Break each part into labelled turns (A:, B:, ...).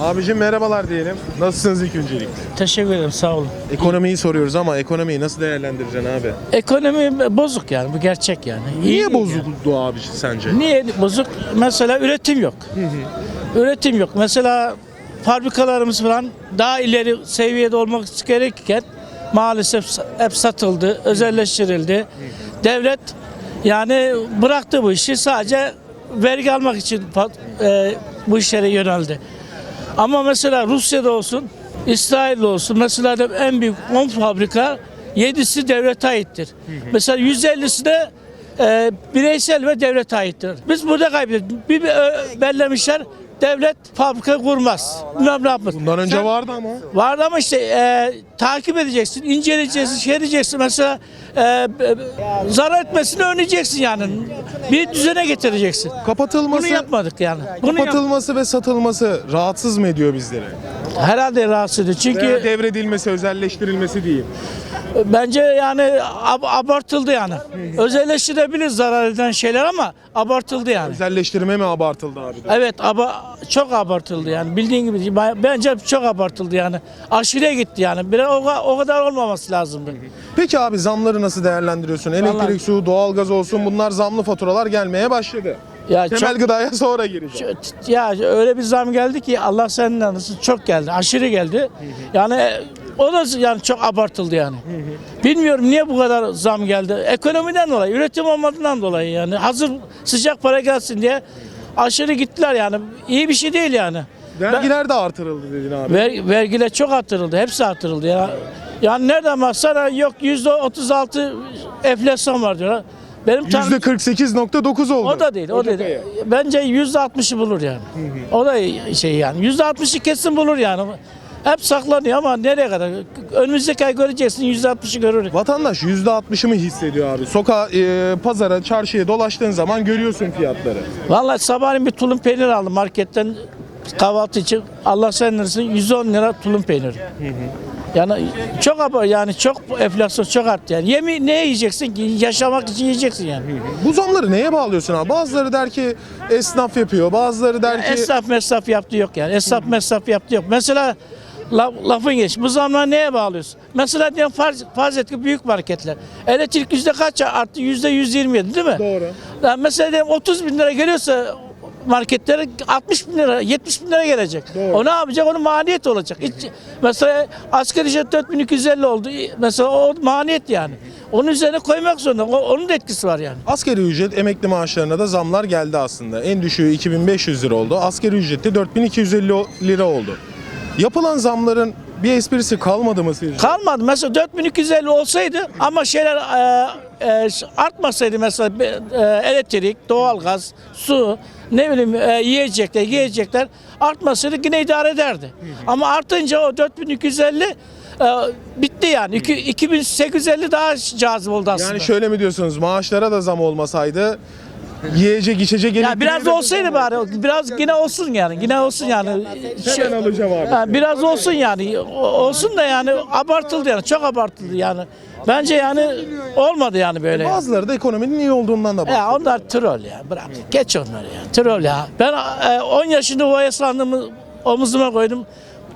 A: Abicim merhabalar diyelim. Nasılsınız ilk öncelikle?
B: Teşekkür ederim sağ olun.
A: Ekonomiyi soruyoruz ama ekonomiyi nasıl değerlendireceksin abi?
B: Ekonomi bozuk yani bu gerçek yani.
A: Niye bozuldu abi sence?
B: Niye bozuk? Mesela üretim yok. Üretim yok. Mesela fabrikalarımız falan daha ileri seviyede olmak gerekirken maalesef hep satıldı, özelleştirildi. Devlet yani bıraktı bu işi sadece vergi almak için e, bu işlere yöneldi. Ama mesela Rusya'da olsun, İsrail'de olsun mesela de en büyük 10 fabrika 7'si devlete aittir. Mesela 150'si de e, bireysel ve devlete aittir. Biz burada kaybettik. Bir, bir bellemişler devlet fabrika kurmaz. Bilmem ne yapmaz.
A: Bundan önce
B: Sen-
A: vardı ama.
B: Vardı ama işte e, takip edeceksin, inceleyeceksin, şey edeceksin. Mesela e, e, zarar etmesini önleyeceksin yani. Bir düzene getireceksin.
A: Kapatılması,
B: Bunu yapmadık yani. Bunu yap-
A: kapatılması ve satılması rahatsız mı ediyor bizleri?
B: herhalde rahatsız ediyor. Çünkü
A: Veya devredilmesi, özelleştirilmesi diyeyim.
B: Bence yani ab- abartıldı yani. Özelleştirebilir zarar eden şeyler ama abartıldı yani.
A: Özelleştirme mi abartıldı abi?
B: Evet aba çok abartıldı yani bildiğin gibi bence çok abartıldı yani. Aşırıya gitti yani. Bir o, o kadar olmaması lazımdı.
A: Peki abi zamları nasıl değerlendiriyorsun? Elektrik,
B: Vallahi-
A: su, doğalgaz olsun bunlar zamlı faturalar gelmeye başladı.
B: Ya
A: Temel
B: çok,
A: gıdaya sonra gireceğim.
B: ya öyle bir zam geldi ki Allah senin anlasın çok geldi. Aşırı geldi. Yani o da yani çok abartıldı yani. Bilmiyorum niye bu kadar zam geldi. Ekonomiden dolayı, üretim olmadığından dolayı yani. Hazır sıcak para gelsin diye aşırı gittiler yani. İyi bir şey değil yani.
A: Vergiler de artırıldı dedin abi.
B: Ver, vergiler çok artırıldı. Hepsi artırıldı ya. Yani nereden baksana yok yüzde 36 enflasyon var diyorlar. Benim tanı-
A: %48.9 oldu.
B: o da değil, o
A: Ocak
B: değil. Bence yüzde 60'ı bulur yani. O da şey yani. Yüzde 60'ı kesin bulur yani. Hep saklanıyor ama nereye kadar? Önümüzdeki ay göreceksin yüzde 60'ı görürüz.
A: Vatandaş %60'ı mı hissediyor abi? Sokağa, e, pazara, çarşıya dolaştığın zaman görüyorsun fiyatları.
B: Vallahi sabahleyin bir tulum peynir aldım marketten kahvaltı için. Allah sendirsin 110 lira tulum peyniri. Yani çok ama yani çok enflasyon çok arttı yani. Yemi ne yiyeceksin ki? Yaşamak için yiyeceksin yani.
A: Bu zamları neye bağlıyorsun abi? Bazıları der ki esnaf yapıyor, bazıları der ki
B: Esnaf mesraf yaptı yok yani. Esnaf mesraf yaptı yok. Mesela laf, lafın geç. Bu zamlar neye bağlıyorsun? Mesela diyelim farz, farz et ki büyük marketler. Elektrik yüzde kaç arttı? Yüzde 127 değil mi?
A: Doğru.
B: Yani mesela diyelim 30 bin lira geliyorsa marketlere 60 bin lira, 70 bin lira gelecek.
A: Doğru.
B: O ne yapacak? Onun maliyet olacak. Hiç, mesela asgari ücret 4250 oldu. Mesela o maliyet yani. Onun üzerine koymak zorunda. O- onun da etkisi var yani.
A: asgari ücret emekli maaşlarına da zamlar geldi aslında. En düşüğü 2500 lira oldu. Asgari ücret de 4250 lira oldu. Yapılan zamların bir esprisi kalmadı mı sizce?
B: Kalmadı. Mesela 4250 olsaydı ama şeyler e, e, artmasaydı mesela e, elektrik, doğalgaz, su, ne bileyim e, yiyecekler, yiyecekler artmasaydı yine idare ederdi. Ama artınca o 4250 e, bitti yani. İki- 2850 daha cazip oldu aslında.
A: Yani şöyle mi diyorsunuz? Maaşlara da zam olmasaydı yiyecek içecek
B: ya biraz olsaydı bari biraz yine olsun yani. Yine olsun yani. Şey-
A: Hemen alacağım abi.
B: Ha, biraz olsun yani. O- Olsun da yani abartıldı yani. Çok abartıldı yani. Bence yani olmadı yani böyle.
A: Bazıları da ekonominin iyi olduğundan da bahsediyor.
B: Ya onlar troll ya. Bırak. Geç onları ya. Troll ya. Ben e, 10 yaşında bu esnaflığımı omuzuma koydum.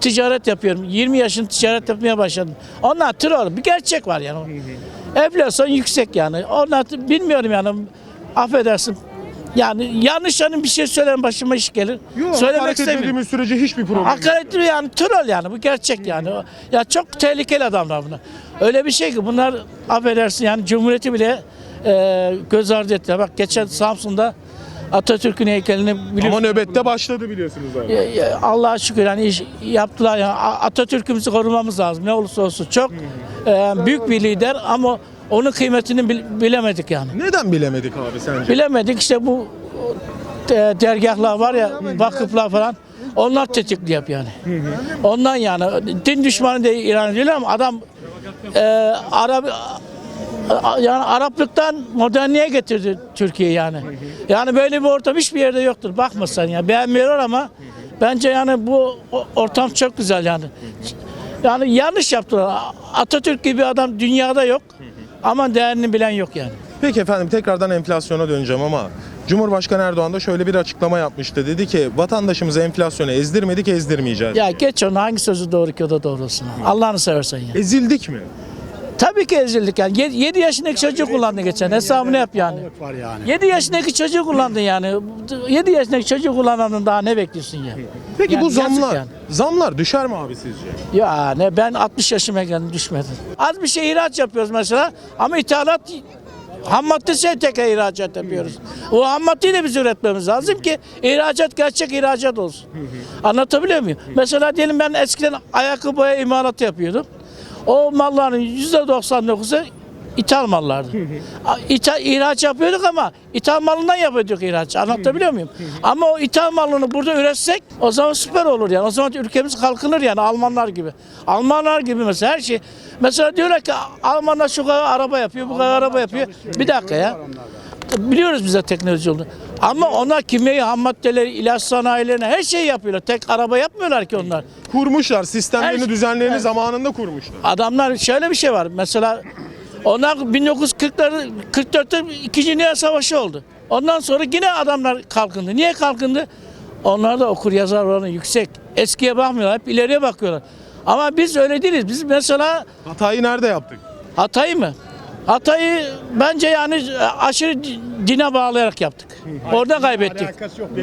B: Ticaret yapıyorum. 20 yaşında ticaret yapmaya başladım. Onlar troll. Bir gerçek var yani. Enflasyon yüksek yani. Onlar bilmiyorum yani. Affedersin. Yani yanlış yanın bir şey söyleyen başıma iş gelir.
A: Yok,
B: Söylemek
A: hakaret
B: istemiyorum.
A: etmediğimiz sürece hiçbir problem yok.
B: Hakaretli yani troll yani bu gerçek yani. O- Ya çok tehlikeli adamlar bunlar. Öyle bir şey ki bunlar affedersin yani Cumhuriyeti bile e, göz ardı ettiler. Bak geçen Samsun'da Atatürk'ün heykelini biliyorsun.
A: Ama nöbette başladı biliyorsunuz abi.
B: Ya- ya Allah'a şükür yani iş yaptılar yani A- Atatürk'ümüzü korumamız lazım ne olursa olsun. Çok e, büyük bir lider ama onun kıymetini bil- bilemedik yani.
A: Neden bilemedik abi sence?
B: Bilemedik işte bu e, dergahlar var ya vakıflar falan onlar tetikli yap yani. Ondan yani din düşmanı diye ilan ediyorlar ama adam e, Arap yani Araplıktan modernliğe getirdi Türkiye yani. Yani böyle bir ortam hiçbir yerde yoktur. Bakma sen ya beğenmiyorlar ama bence yani bu o- ortam çok güzel yani. Yani yanlış yaptılar. Atatürk gibi adam dünyada yok. Ama değerini bilen yok yani.
A: Peki efendim tekrardan enflasyona döneceğim ama Cumhurbaşkanı Erdoğan da şöyle bir açıklama yapmıştı. Dedi ki vatandaşımızı enflasyona ezdirmedik ezdirmeyeceğiz.
B: Ya geç onu hangi sözü doğru ki o da doğru olsun. Allah'ını seversen ya.
A: Ezildik mi?
B: Tabii ki ezildik yani. 7 yaşındaki çocuğu kullandın geçen. Hesabını yap yani.
C: var yani.
B: 7 yaşındaki çocuğu kullandın yani. 7 yaşındaki çocuğu kullandın daha ne bekliyorsun ya?
A: Peki
B: Yani
A: bu
B: yazık
A: zamlar,
B: yani.
A: zamlar düşer mi abi sizce?
B: Ya ne ben 60 yaşıma geldim düşmedim. Az bir şey ihraç yapıyoruz mesela ama ithalat ham madde şey tekrar ihracat yapıyoruz. O ham maddeyi de biz üretmemiz lazım ki ihracat gerçek ihracat olsun. Anlatabiliyor muyum? Mesela diyelim ben eskiden ayakkabı boya imalatı yapıyordum. O malların %99'u ithal mallardı. İthal, ihraç yapıyorduk ama ithal malından yapıyorduk ihraç. Anlatabiliyor muyum? Ama o ithal malını burada üretsek o zaman süper olur yani. O zaman ülkemiz kalkınır yani Almanlar gibi. Almanlar gibi mesela her şey. Mesela diyorlar ki Almanlar şu kadar araba yapıyor, bu kadar araba yapıyor. Bir dakika ya. Biliyoruz bize teknoloji oldu. Ama onlar kimyevi ham maddeleri, ilaç sanayilerine her şeyi yapıyorlar. Tek araba yapmıyorlar ki onlar.
A: Kurmuşlar, sistemlerini,
B: Her-
A: düzenlerini
B: Evet.
A: zamanında kurmuşlar.
B: Adamlar şöyle bir şey var. Mesela onlar 1940'ları 44'te 2. Dünya Savaşı oldu. Ondan sonra yine adamlar kalkındı. Niye kalkındı? Onlar da okur yazar oranı yüksek. Eskiye bakmıyorlar. Hep ileriye bakıyorlar. Ama biz öyle değiliz. Biz mesela
A: Hatayı nerede yaptık?
B: Hatay'ı mı? Hatay'ı bence yani aşırı dine bağlayarak yaptık. Orada kaybettik.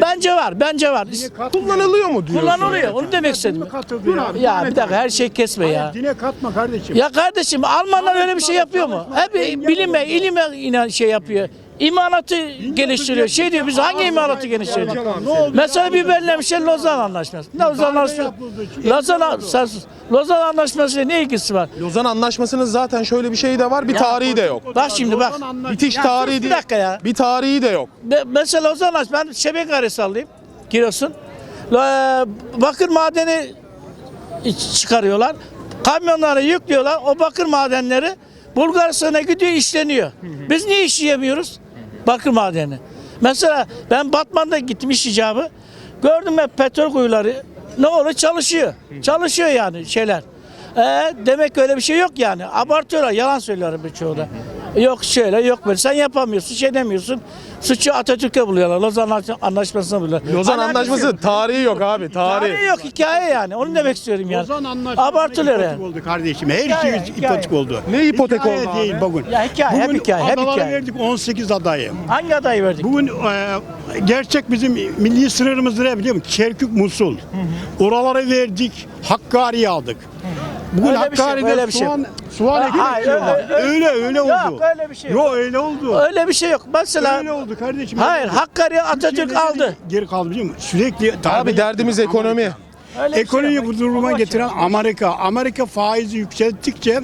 B: Bence var, bence var.
A: Kullanılıyor mu diyorsun?
B: Kullanılıyor. Onu demek istedim.
C: Ya
B: bir dakika her şey kesme ya.
C: Dine katma kardeşim.
B: Ya kardeşim Almanlar öyle bir şey yapıyor mu? Hep bilime, ilime inan şey yapıyor. İmanatı geliştiriyor. Şey diyor biz hangi imanatı geliştiriyoruz? Mesela bir şey Lozan Anlaşması. Lozan Anlaşması. Lozan. Lozan Anlaşması ne ilgisi var?
A: Lozan Anlaşması'nın zaten şöyle bir şey de var, bir tarihi de yok.
B: Bak şimdi bak.
A: Bitiş tarihi
B: bir
A: değil.
B: dakika ya.
A: Bir tarihi de yok.
B: Be- Mesela Lozan Anlaşması. Ben şebeke arası alayım. Giriyorsun. La- Bakır madeni çıkarıyorlar. Kamyonlara yüklüyorlar. O bakır madenleri Bulgaristan'a gidiyor işleniyor. Biz niye işleyemiyoruz? Bakır madeni. Mesela ben Batman'da gittim iş icabı. Gördüm hep petrol kuyuları. Ne olur çalışıyor. Çalışıyor yani şeyler. Ee, demek öyle bir şey yok yani. Abartıyorlar. Yalan söylüyorlar birçoğu da. Yok şöyle yok böyle. Sen yapamıyorsun, şey demiyorsun. Suçu Atatürk'e buluyorlar. Lozan Anlaş- Anlaşması'na buluyorlar.
A: Lozan
B: yok.
A: Anlaşması tarihi yok abi, tarihi.
B: Tarihi yok hikaye yani. Onu demek istiyorum yani.
C: Lozan Anlaşması
B: Abartılıyor
C: ipotek
B: yani.
C: oldu kardeşim. Her
B: Hikaye,
C: şey
B: hikaye.
C: ipotek oldu.
A: Ne ipotek
C: Hikaye
A: oldu abi?
C: değil bugün.
B: Ya hikaye, hep
C: bugün
B: hikaye, hep
C: adalara
B: hikaye.
C: verdik 18 adayı.
B: Hangi adayı verdik?
C: Bugün e, gerçek bizim milli sınırımız ne biliyor musun? Kerkük, Musul. Oraları verdik, Hakkari'yi aldık. Bugün
B: Öyle bir şey,
C: Hakkari'de
B: öyle bir şey.
C: soğan, soğan ekmek yiyorlar.
B: öyle- öyle-
C: oldu.
B: Yok, öyle bir şey yok.
C: Yok öyle oldu.
B: Öyle bir şey yok. Mesela
C: Öyle oldu kardeşim.
B: hayır. Hakkari Atatürk aldı.
C: Geri kaldı biliyor musun? Sürekli
A: Abi derdimiz ekonomi.
B: Öyle şey
C: Ekonomiyi bu duruma getiren. Amerika. Amerika faizi yükselttikçe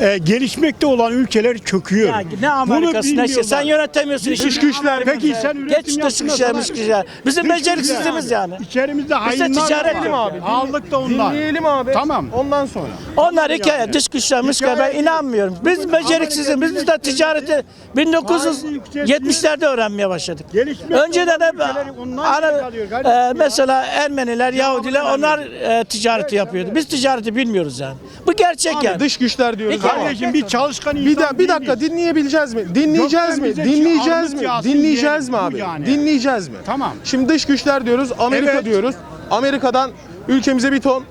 C: e, gelişmekte olan ülkeler çöküyor.
B: Ya ne Amerika'sı ne şey. Sen
C: bilmiyorlar.
B: yönetemiyorsun işi.
A: Dış güçler.
C: Peki sen üretim
B: Geç dış güçler, dış güçler. Bizim beceriksizliğimiz yani.
C: İçerimizde hainler
B: ticaret
C: var.
B: değil mi
A: abi?
C: Aldık da onlar.
A: Dinleyelim abi.
C: Tamam.
A: Ondan sonra.
B: Onlar hikaye, dış güçler, müskler. Ben inanmıyorum. Biz beceriksiziz. Biz de ticareti 1970'lerde öğrenmeye başladık. Önceden hep e, mesela Ermeniler, Yahudiler onlar e, ticareti yapıyordu. Biz ticareti bilmiyoruz yani. Bu gerçek
A: Abi
B: yani.
A: dış güçler diyoruz.
B: Peki,
A: ama-
C: Kardeşim bir çalışkan insan
A: Bir, da, bir dakika
C: değiliz.
A: dinleyebileceğiz mi? Dinleyeceğiz
C: Gökten
A: mi?
C: bize
A: Dinleyeceğiz mi? Dinleyeceğiz mi
C: diyelim,
A: abi?
C: bu yani.
A: Dinleyeceğiz mi?
C: Tamam.
A: Şimdi dış güçler diyoruz, Amerika
C: Evet.
A: diyoruz. Amerika'dan ülkemize bir ton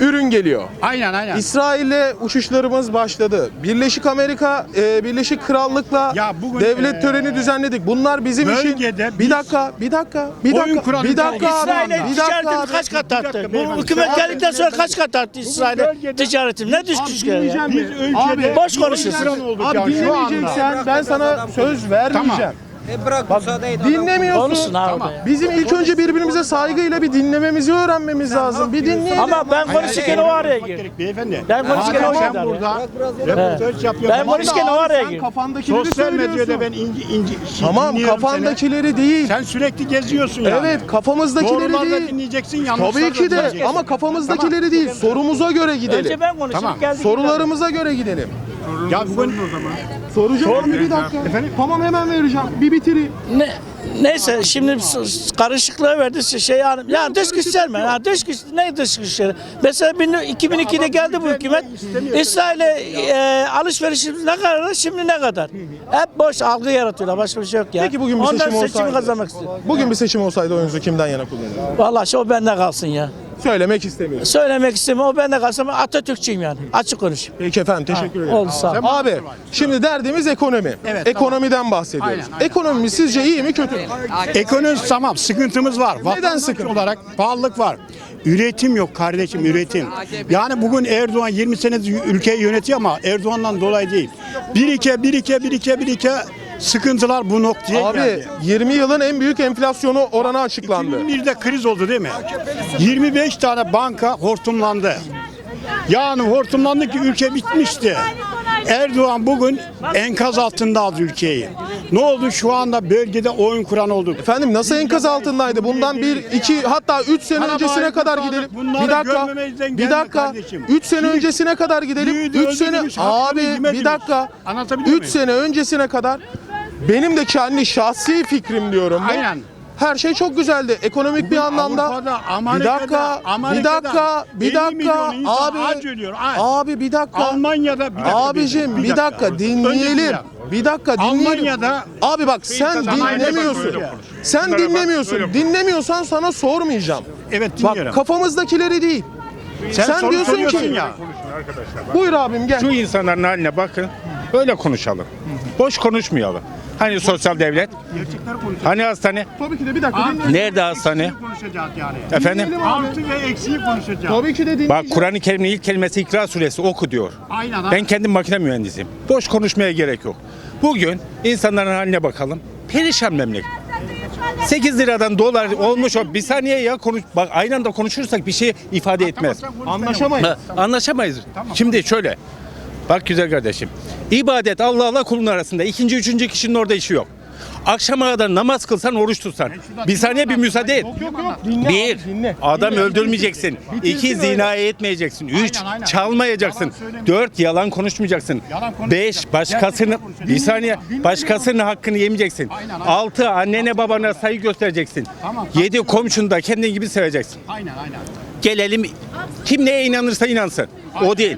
A: ürün geliyor.
C: Aynen aynen.
A: İsrail'le uçuşlarımız başladı. Birleşik Amerika, e, Birleşik Krallık'la
C: Ya bugün,
A: devlet
C: e,
A: töreni düzenledik. Bunlar bizim için.
C: bölgede
A: Bir
C: biz
A: dakika, bir dakika, bir
C: oyun
A: dakika,
C: kuran
A: bir dakika abi,
B: İsrail'e
A: bir dakika
B: ticaretini
A: abi.
B: kaç kat arttı?
C: dakika
B: Bu
C: beyefendi.
B: hükümet
C: Abi,
B: geldikten sonra kaç kat arttı İsrail'e
C: bölgede-
B: ticaretim? Ne düş düşüyor ya?
C: Biz ülkede
B: Boş konuşuyorsun.
A: Abi dinlemeyeceksen ben sana söz vermeyeceğim.
D: E bırak müsaade et. adam.
A: Dinlemiyorsun.
B: Konuşsun abi. ya.
A: Bizim ilk önce birbirimize saygıyla bir dinlememizi öğrenmemiz lazım. Bir dinleyelim.
B: Ama ben konuşurken o araya gir.
C: Gerek beyefendi.
B: Ben konuşurken
C: Madem
B: o
C: sen
B: gider ya.
C: burada röportaj yapıyorsun.
B: Ben konuşurken o araya
A: Sen
B: gir.
A: kafandakileri
C: Sosyal medyada
A: söylüyorsun.
C: ben inci inci
A: Tamam
C: dinliyorum
A: kafandakileri değil.
C: seni. Sen sürekli geziyorsun yani.
A: Evet kafamızdakileri
C: Doğruları da
A: değil.
C: dinleyeceksin yanlışları
A: Tabii ki de
C: dinleyeceksin.
A: ama kafamızdakileri değil. Sorumuza göre gidelim.
B: Önce ben konuşayım.
C: Tamam.
A: Sorularımıza göre gidelim.
C: Ya bugün
A: Soracağım abi bir dakika.
C: Efendim?
A: Tamam hemen vereceğim. Bir bitireyim.
B: Ne Neyse şimdi karışıklığı verdi şey yani ya dış güçler mi? Ya dış güç ne dış güçleri? Mesela bin- 2002'de geldi bu hükümet. İsrail'e e, alışverişimiz ne kadar şimdi ne kadar? Hep boş algı yaratıyorlar. Başka bir şey yok ya.
A: Peki bugün bir
B: Onlar
A: seçim
B: seçimi
A: olsaydı.
B: kazanmak istiyor.
A: Bugün bir seçim olsaydı oyunuzu kimden yana kullanırdınız?
B: Vallahi şey o bende kalsın ya.
A: Söylemek istemiyorum.
B: Söylemek istemiyorum. O bende kalsın. Ben Atatürkçüyüm yani. Açık konuşayım.
A: Peki efendim teşekkür ederim.
B: Oldu sağ ol.
A: Abi şimdi derdimiz ekonomi.
C: Evet,
A: Ekonomiden bahsediyoruz. Ekonomimiz sizce iyi mi kötü mü?
C: Ekonomi tamam sıkıntımız var. Vatandaş
A: sıkıntı?
C: olarak pahalılık var. Üretim yok kardeşim üretim. Yani bugün Erdoğan 20 senedir ülkeyi yönetiyor ama Erdoğan'dan dolayı değil. Birike birike birike birike sıkıntılar bu noktaya
A: Abi
C: geldi.
A: 20 yılın en büyük enflasyonu oranı açıklandı.
C: 2001'de kriz oldu değil mi? 25 tane banka hortumlandı. Yani hortumlandı ki ülke bitmişti. Erdoğan bugün enkaz altında aldı ülkeyi. Ne oldu şu anda bölgede oyun kuran olduk.
A: Efendim nasıl enkaz altındaydı? Bundan bir, iki hatta üç sene
C: Bana
A: öncesine kadar gidelim.
C: bunları
A: Bir dakika,
C: görmemezden
A: bir
C: gelme
A: dakika.
C: kardeşim.
A: Üç sene
C: Şimdi
A: öncesine kadar gidelim.
C: büyüdü,
A: Üç sene,
C: hakkını
A: abi bir dakika.
C: Anlatabiliyor
A: Üç
C: muyum?
A: sene öncesine kadar benim de kendi şahsi fikrim diyorum. bu.
C: Aynen.
A: Her şey çok güzeldi. Ekonomik bir
C: Bugün
A: anlamda.
C: Avrupa'da,
A: bir
C: Amerika'da,
A: dakika, bir
C: Amerika'da
A: dakika, bir
C: 50
A: dakika.
C: milyon insan
A: Abi,
C: aç ölüyor, aç.
A: abi bir dakika.
C: Almanya'da bir dakika.
A: Abicim bir dakika dinleyelim.
C: dinle.
A: Bir dakika dinleyelim.
C: Almanya'da
A: Abi bak sen dinlemiyorsun. Sen
D: Bunlara bak,
A: dinlemiyorsun. Dinlemiyorsan sana sormayacağım.
C: Evet
A: Bak
C: dinliyorum.
A: kafamızdakileri değil.
C: sen,
A: sen
C: soru
A: diyorsun
C: soruyorsun
A: ki-
C: ya.
A: Buyur abim gel.
D: Şu insanların haline bakın. Öyle konuşalım. Boş konuşmayalım. Hani sosyal devlet?
C: Gerçekleri konuşacağız.
D: Hani hastane?
A: Tabii ki de bir dakika dinleyelim.
D: Nerede hastane?
C: Eksiği konuşacağız yani.
D: Efendim?
C: Artı ve eksiği konuşacağız.
A: Tabii ki de.
D: Bak Kur'an-ı Kerim'in ilk kelimesi İkra suresi oku diyor.
C: Aynen.
D: Ben kendim makine mühendisiyim. Boş konuşmaya gerek yok. Bugün insanların haline bakalım. Perişan memleket. 8 liradan dolar olmuş o. Bir saniye ya konuş. Bak aynı anda konuşursak bir şey ifade etmez.
A: Anlaşamayız.
D: Ha, anlaşamayız. Şimdi şöyle. Bak güzel kardeşim. İbadet Allah'la kulun arasında. ikinci, üçüncü kişinin orada işi yok. Akşama kadar namaz kılsan, oruç tutsan. Bir saniye bir müsaade et.
A: Yok yok dinle
D: Bir,
A: abi, dinle.
D: adam
A: Dinle,
D: öldürmeyeceksin. İki,
A: öyle.
D: zina etmeyeceksin. Üç,
C: Aynen, aynen.
D: çalmayacaksın.
C: Yalan söylemeyeceksin.
D: Dört, yalan konuşmayacaksın.
C: Yalan konuşmayacaksın.
D: Beş, başkasının, bir saniye, başkasının hakkını yemeyeceksin.
C: Aynen, aynen.
D: Altı, annene babana saygı göstereceksin.
C: Tamam,
D: Yedi, komşunu da kendin gibi seveceksin.
C: Aynen aynen.
D: Gelelim, kim neye inanırsa inansın. O değil.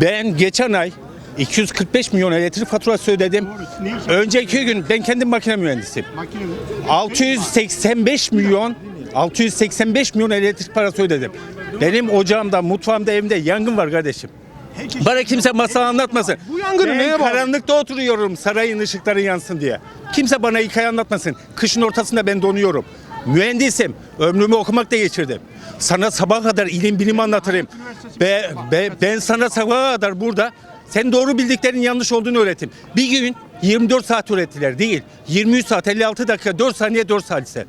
D: Ben geçen ay 245 milyon elektrik faturası ödedim.
C: Doğru.
D: Önceki gün ben kendim makine mühendisiyim.
C: Makine mi?
D: 685 milyon 685 milyon elektrik parası ödedim. Benim ocağımda, mutfağımda, evimde yangın var kardeşim. Bana kimse masal anlatmasın.
A: Bu yangını
D: ben
A: neye bağlı?
D: karanlıkta oturuyorum sarayın ışıkları yansın diye. Kimse bana hikaye anlatmasın. Kışın ortasında ben donuyorum. Mühendisim. Ömrümü okumakta geçirdim. Sana sabah kadar ilim bilim anlatırım. Be, be, ben sana sabaha kadar burada sen doğru bildiklerin yanlış olduğunu öğretim. Bir gün 24 saat öğrettiler değil. 23 saat 56 dakika 4 saniye 4 salise.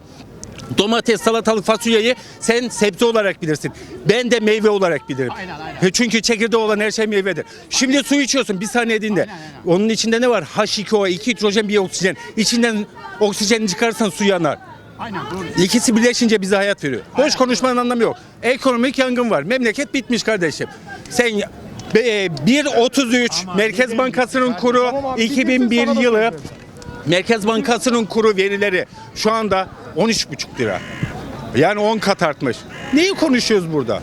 D: Domates, salatalık, fasulyeyi sen sebze olarak bilirsin. Ben de meyve olarak bilirim.
C: Aynen, aynen.
D: Çünkü çekirdeği olan her şey meyvedir. Şimdi su içiyorsun bir saniye dinle. Onun içinde ne var? H2O, 2 hidrojen, bir oksijen. İçinden oksijeni çıkarsan su yanar.
C: Aynen doğru.
D: İkisi birleşince bize hayat veriyor. Boş konuşmanın anlamı yok. Ekonomik yangın var. Memleket bitmiş kardeşim. Sen 1.33 Merkez Bankası'nın kuru
A: Tamam abi,
D: 2001
A: sana da
D: yılı. Merkez Bankası'nın kuru verileri şu anda 13,5 lira. Yani 10 kat artmış. Neyi konuşuyoruz burada?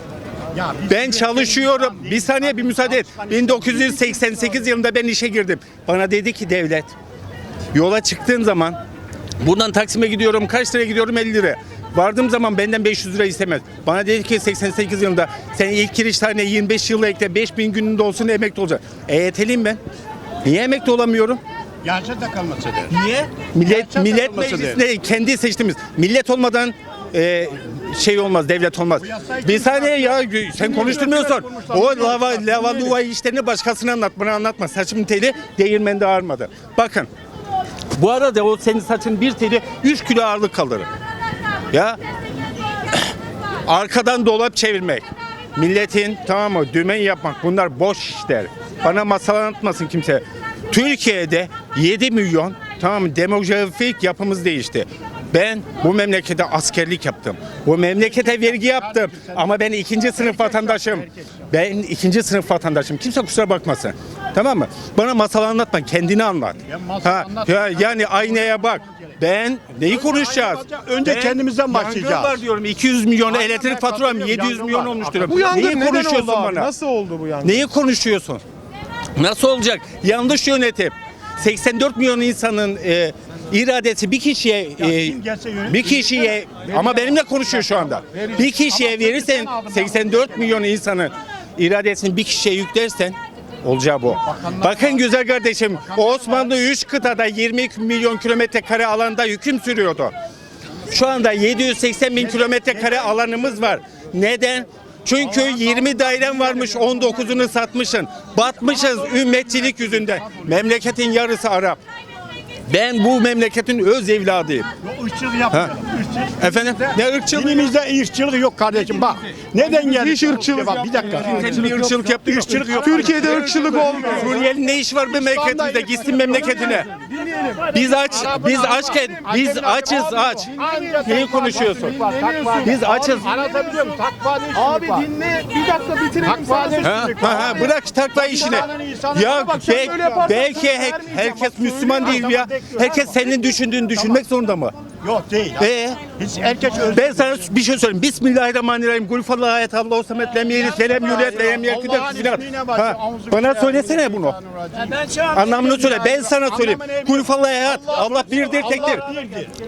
D: Ben çalışıyorum. Bir saniye bir müsaade et. 1988 yılında ben işe girdim. Bana dedi ki devlet yola çıktığın zaman buradan Taksim'e gidiyorum kaç liraya gidiyorum 50 lira. Vardığım zaman benden 500 lira istemez. Bana dedi ki 88 yılında sen ilk giriş tane 25 yılla ekle 5000 gününde olsun emekli olacak. EYT'liyim ben. Niye emekli olamıyorum?
C: Gerçekte kalmasa der.
D: Niye? Millet
C: Gerçekten
D: millet
C: olmasa
D: meclisinde kendi seçtiğimiz millet olmadan e, şey olmaz, devlet olmaz.
C: yasayı
D: Bir
C: kim
D: saniye ya sen konuşturmuyorsun. O lava lava luva işlerini başkasına anlat, bana anlatma. Saçımın teli değirmende ağarmadı. Bakın. Bu arada o senin saçın bir teli 3 kilo ağırlık kaldırır. Ya arkadan dolap çevirmek. Milletin tamam mı dümen yapmak bunlar boş işler. Bana masal anlatmasın kimse. Türkiye'de 7 milyon tamam mı demografik yapımız değişti. Ben bu memlekete askerlik yaptım. Bu memlekete vergi yaptım. Ama ben ikinci sınıf vatandaşım. Ben ikinci sınıf vatandaşım. Kimse kusura bakmasın. Tamam mı? Bana masal anlatma, kendini anlat. Ha, ya, yani aynaya bak. Ben neyi konuşacağız?
C: Önce
D: Ben
C: kendimizden başlayacağız.
D: Var diyorum. 200 milyon elektrik faturam
C: katılıyorum.
D: 700
C: Yangın
D: milyon olmuş diyorum.
A: Bu yangın
D: Neyi
A: neden
D: konuşuyorsun
A: oldu abi?
D: bana?
A: Nasıl oldu bu yangın?
D: Neyi konuşuyorsun? Nasıl olacak? Yanlış yönetim. 84 milyon insanın e, iradesi bir kişiye e, bir kişiye ama benimle konuşuyor şu anda. Bir kişiye verirsen 84 milyon insanın iradesini bir kişiye yüklersen olacağı bu. Bakın güzel kardeşim Osmanlı 3 kıtada 20 milyon kilometre kare alanda hüküm sürüyordu. Şu anda 780 bin kilometre kare alanımız var. Neden? Çünkü 20 dairem varmış 19'unu satmışsın. Batmışız ümmetçilik yüzünden. Memleketin yarısı Arap. Ben bu memleketin öz evladıyım.
C: Irkçılık yapmayalım. Irkçılık.
D: Efendim? Ne ırkçılığı?
C: Dinimizde ırkçılık yok kardeşim bak. Neden geldi?
A: Hiç ırkçılık
C: Bak bir dakika.
D: Bir ırkçılık yaptı.
C: Irkçılık yok.
A: Türkiye'de ırkçılık olmuyor.
D: Suriyeli ne iş var bu memleketimizde? Gitsin memleketine. Biz aç, biz açken, biz açız aç. Neyi konuşuyorsun? Biz açız.
C: Anlatabiliyor muyum? Takva ne
A: Abi dinle bir dakika bitirelim
C: Takva ne
D: Ha, ha, bırak takla işini. Ya
A: yaparsan
D: belki herkes Müslüman değil ya. Herkes senin düşündüğünü düşünmek zorunda mı?
C: Yok değil.
D: Ee,
C: Hiç herkes
D: ben sana bir şey söyleyeyim. Bismillahirrahmanirrahim. Kul fallahu ayet samet lem yelit ve lem yulet ve lem
C: Auzu
D: Bana söylesene bunu. Anlamını söyle. Ben sana söyleyeyim. Fallahu ayet Allah birdir tektir.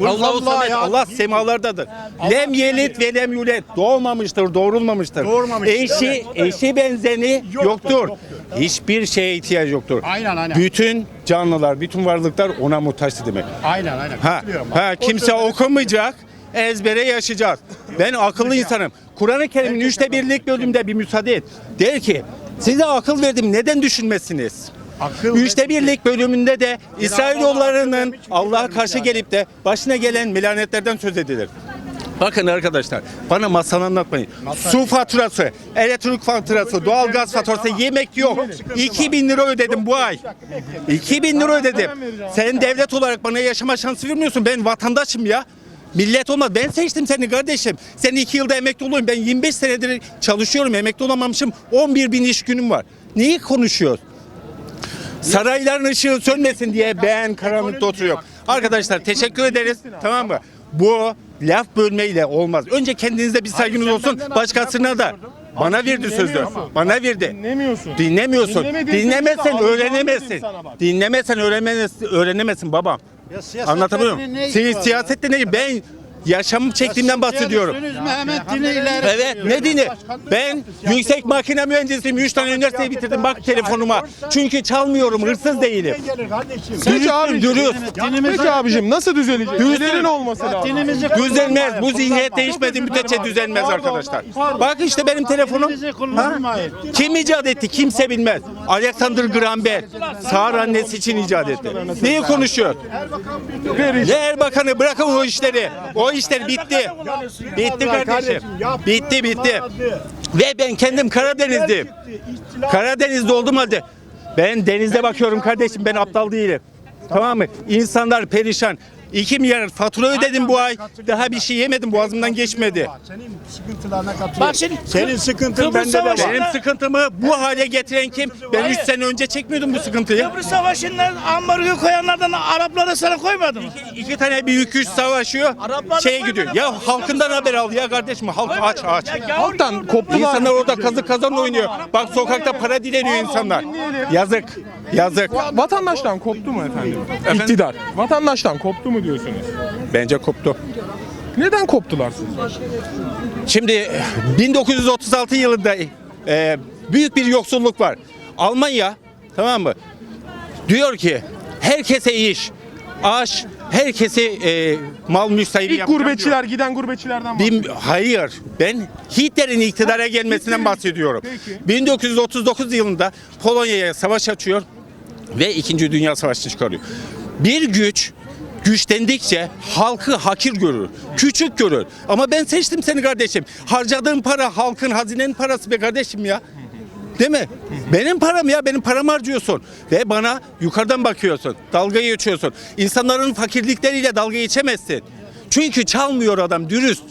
C: Allah
D: samet Allah semalardadır. Lem yelit ve lem yulet doğmamıştır, doğrulmamıştır. Eşi, eşi benzeni
C: yoktur.
D: Hiçbir şeye ihtiyaç yoktur.
C: Aynen, aynen.
D: Bütün canlılar, bütün varlıklar ona muhtaçtır demek.
C: Aynen aynen.
D: Ha,
C: Katılıyorum.
D: ha kimse okumayacak, ezbere yaşayacak. Ben akıllı insanım. Kur'an-ı Kerim'in üçte birlik bölümünde bir müsaade et. Der ki, size akıl verdim neden düşünmezsiniz?
C: Akıl
D: Üçte birlik bölümünde de İsrailoğullarının Allah'a karşı gelip de başına gelen melanetlerden söz edilir. Bakın arkadaşlar bana masal anlatmayın. Su faturası, elektrik faturası, doğalgaz faturası, yemek yok. 2000 lira ödedim bu ay. 2000 lira ödedim. Sen devlet olarak bana yaşama şansı vermiyorsun. Ben vatandaşım ya. Millet olmaz. Ben seçtim seni kardeşim. Sen iki yılda emekli oluyorum. Ben 25 senedir çalışıyorum. Emekli olamamışım. 11 bin iş günüm var. Neyi konuşuyoruz? Sarayların ışığı sönmesin diye ben karanlıkta oturuyorum. Arkadaşlar teşekkür ederiz. Tamam mı? Bu laf bölmeyle olmaz. Önce kendinize bir saygınız olsun. Başkasına da. Bana verdi sözü. Bana verdi.
A: Dinlemiyorsun.
D: Dinlemiyorsun.
A: Dinlemediğin
D: Dinlemezsen
A: de
D: öğrenemezsin.
A: sana bak.
D: Dinlemezsen öğrenemezsin, öğrenemezsin babam. Anlatabiliyor muyum? Si- Siyasette ne? Ben yaşamım çektiğimden bahsediyorum. Evet ne dini? Ben yüksek makine mühendisiyim. 3 tane üniversiteyi bitirdim. Bak telefonuma. Çünkü çalmıyorum. Hırsız değilim.
C: Gelir kardeşim.
A: Peki abi,
D: dürüst.
A: Peki abicim nasıl düzelecek? Düzenin olması lazım.
D: Düzelmez. Bu zihniyet değişmediği müddetçe düzelmez arkadaşlar. Bak işte benim telefonum. Ha? Kim icat etti? Kimse bilmez. Alexander Graham Bell. Sağır annesi için icat etti. Neyi konuşuyor? Ne Erbakan'ı bırakın o işleri. O işler bitti. Bitti kardeşim. Bitti bitti. Ve ben kendim Karadenizliyim. Karadeniz'de oldum halde. Ben denizde bakıyorum kardeşim ben aptal değilim. Tamam mı? İnsanlar perişan. 2 milyar fatura ödedim bu ay. Daha bir şey yemedim boğazımdan geçmedi.
C: Senin sıkıntılarına katılıyorum.
B: Bak şimdi
C: Senin sıkıntın
B: Kıbrıs
C: bende de var.
D: Benim sıkıntımı bu hale getiren kim? Ben 3
B: Hayır.
D: sene önce çekmiyordum bu sıkıntıyı.
B: Kıbrıs Savaşı'ndan ambargo koyanlardan Arapları sana koymadı mı?
D: İki tane büyük güç savaşıyor.
B: Araplar
D: Şeye gidiyor. Ya halkından haber al ya kardeşim. Halk aç aç.
A: Halktan koptular.
D: İnsanlar orada kazık kazan oynuyor. Bak sokakta para dileniyor insanlar. Yazık. Yazık.
A: Vatandaştan koptu mu efendim? İktidar. Vatandaştan koptu mu diyorsunuz?
D: Bence koptu.
A: Neden koptular sizce?
D: Şimdi 1936 yılında e, büyük bir yoksulluk var. Almanya tamam mı? Diyor ki herkese iş, aş, herkese e, mal müstahil
A: İlk
D: yapacağım
A: gurbetçiler giden gurbetçilerden.
D: Bin- hayır. Ben Hitler'in iktidara gelmesinden bahsediyorum. 1939 yılında Polonya'ya savaş açıyor ve 2. Dünya Savaşı'nı çıkarıyor. Bir güç güçlendikçe halkı hakir görür, küçük görür. Ama ben seçtim seni kardeşim. Harcadığım para halkın hazinenin parası be kardeşim ya. Değil mi? Benim param ya, benim paramı harcıyorsun. Ve bana yukarıdan bakıyorsun, dalga geçiyorsun. İnsanların fakirlikleriyle dalga geçemezsin. Çünkü çalmıyor adam, dürüst.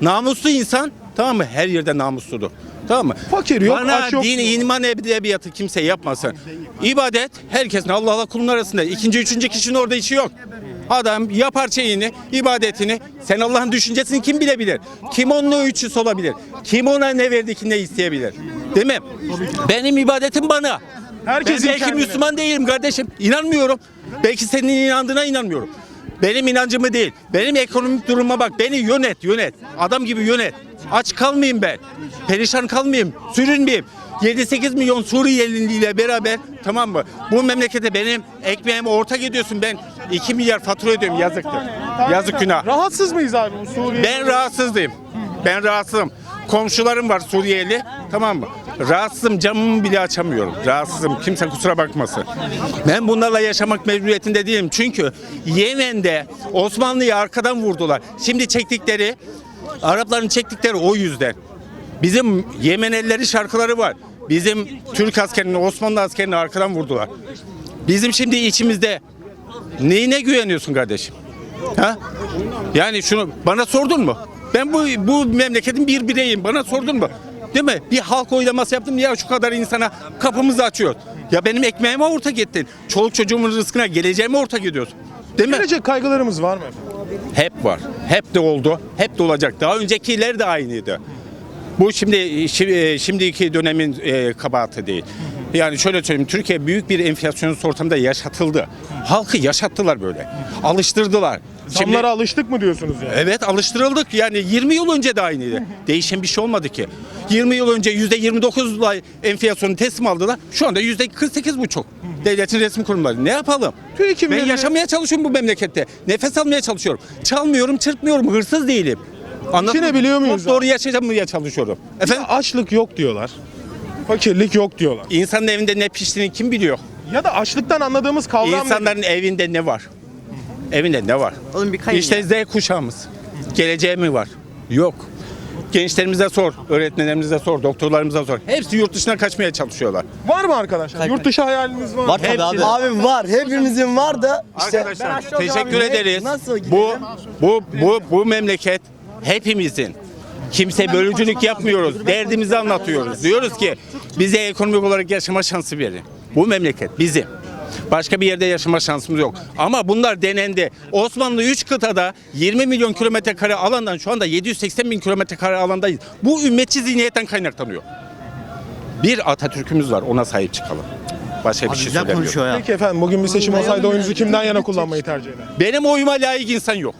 D: Namuslu insan, tamam mı? Her yerde namusludur. Tamam mı?
A: Fakir yok,
D: Bana
A: aç yok.
D: din, iman edebiyatı kimse yapmasın. İbadet herkesin Allah'la kulun arasında. İkinci, üçüncü kişinin orada işi yok. Adam yapar şeyini, ibadetini. Sen Allah'ın düşüncesini kim bilebilir? Kim onun ölçüsü olabilir? Kim ona ne verdi ki ne isteyebilir? Değil mi? Benim ibadetim bana.
A: Herkesin
D: ben belki
A: kendine.
D: Müslüman değilim kardeşim. İnanmıyorum. Belki senin inandığına inanmıyorum. Benim inancımı değil. Benim ekonomik duruma bak. Beni yönet, yönet. Adam gibi yönet. Aç kalmayayım ben. Perişan kalmayayım. Sürünmeyeyim. 7-8 milyon Suriyeliyle beraber tamam mı? Bu memlekete benim ekmeğime ortak ediyorsun. Ben 2 milyar fatura ödüyorum yazıktır. Yazık günah.
A: Rahatsız mıyız abi bu Suriye?
D: Ben rahatsızdım. Ben rahatsızım. Komşularım var Suriyeli. Tamam mı? Rahatsızım camımı bile açamıyorum. Rahatsızım. Kimse kusura bakmasın. Ben bunlarla yaşamak mecburiyetinde değilim. Çünkü Yemen'de Osmanlı'yı arkadan vurdular. Şimdi çektikleri Arapların çektikleri o yüzden. Bizim Yemenelileri şarkıları var. Bizim Türk askerini, Osmanlı askerini arkadan vurdular. Bizim şimdi içimizde neyine güveniyorsun kardeşim? Ha? Yani şunu bana sordun mu? Ben bu bu memleketin bir bireyim. Bana sordun mu? Değil mi? Bir halk oylaması yaptım ya şu kadar insana kapımızı açıyor. Ya benim ekmeğime ortak ettin. Çoluk çocuğumun rızkına geleceğime ortak ediyorsun. Değil mi?
A: Gelecek kaygılarımız var mı? efendim?
D: Hep var. Hep de oldu. Hep de olacak. Daha öncekiler de aynıydı. Bu şimdi şi- şimdiki dönemin e, kabahati değil. Yani şöyle söyleyeyim Türkiye büyük bir enflasyonist ortamda yaşatıldı. Halkı yaşattılar böyle. Alıştırdılar. Şimdi-
A: Zamlara alıştık mı diyorsunuz yani?
D: Evet alıştırıldık yani 20 yıl önce de aynıydı. Değişen bir şey olmadı ki. 20 yıl önce %29'la enflasyonu teslim aldılar. Şu anda %48,5. Devletin resmi kurumları. Ne yapalım?
A: TÜİK
D: Ben yaşamaya çalışıyorum bu memlekette. Nefes almaya çalışıyorum. Çalmıyorum, çırpmıyorum, hırsız değilim. Anladın mı?
A: Geçinebiliyor muyuz
D: Çok doğru yaşamaya çalışıyorum. Efendim?
A: Açlık yok diyorlar. Fakirlik yok diyorlar.
D: İnsanın evinde ne piştiğini kim biliyor?
A: Ya da açlıktan anladığımız kavram
D: İnsanların evinde ne var? Evinde ne var?
E: Oğlum bir kayın
D: İşte Z kuşağımız. Geleceği mi var? Yok. Gençlerimize sor, öğretmenlerimize sor, doktorlarımıza sor. Hepsi yurt dışına kaçmaya çalışıyorlar.
A: var mı arkadaşlar? Yurt dışı hayaliniz var mı?
E: Var tabii abi. Abi var. Hepimizin var da işte
D: Arkadaşlar teşekkür
E: abi,
D: ederiz.
E: Nasıl
D: Bu bu bu bu memleket hepimizin. Kimse bölücülük yapmıyoruz. Derdimizi anlatıyoruz. Diyoruz ki bize ekonomik olarak yaşama şansı verin. Bu memleket bizim. Başka bir yerde yaşama şansımız yok. Ama bunlar denendi. Osmanlı 3 kıtada 20 milyon kilometre kare alandan şu anda 780 bin kilometre kare alandayız. Bu ümmetçi zihniyetten kaynaklanıyor. Bir Atatürk'ümüz var ona sahip çıkalım. Başka bir şey söylemiyorum.
A: Peki efendim bugün bir seçim olsaydı oyunuzu kimden yana kullanmayı tercih eder?
D: Benim oyuma layık insan yok.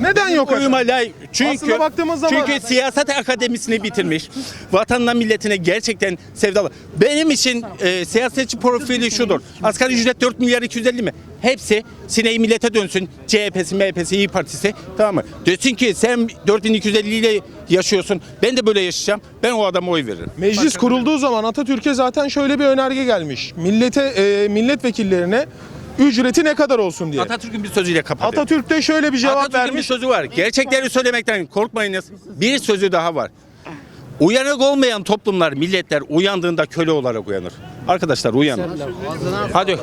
A: Neden yok
D: Oyuma
A: efendim?
D: layık. Çünkü,
A: Aslında baktığımız zaman-
D: çünkü siyaset akademisini bitirmiş. Vatanına milletine gerçekten sevdalı. Benim için e, siyasetçi profili şudur. Asgari ücret 4 milyar 250 mi? Hepsi sineği millete dönsün. CHP'si, MHP'si, İyi Partisi. Tamam mı? Desin ki sen 4250 ile yaşıyorsun. Ben de böyle yaşayacağım. Ben o adama oy veririm.
A: Meclis kurulduğu zaman Atatürk'e zaten şöyle bir önerge gelmiş. Millete, e, milletvekillerine ücreti ne kadar olsun diye.
D: Atatürk'ün bir sözüyle kapatayım.
A: Atatürk de şöyle bir cevap
D: Atatürk'ün bir
A: vermiş.
D: sözü var. Gerçekleri söylemekten korkmayınız. Bir sözü daha var. Uyanık olmayan toplumlar, milletler uyandığında köle olarak uyanır. Arkadaşlar uyanın. Hadi.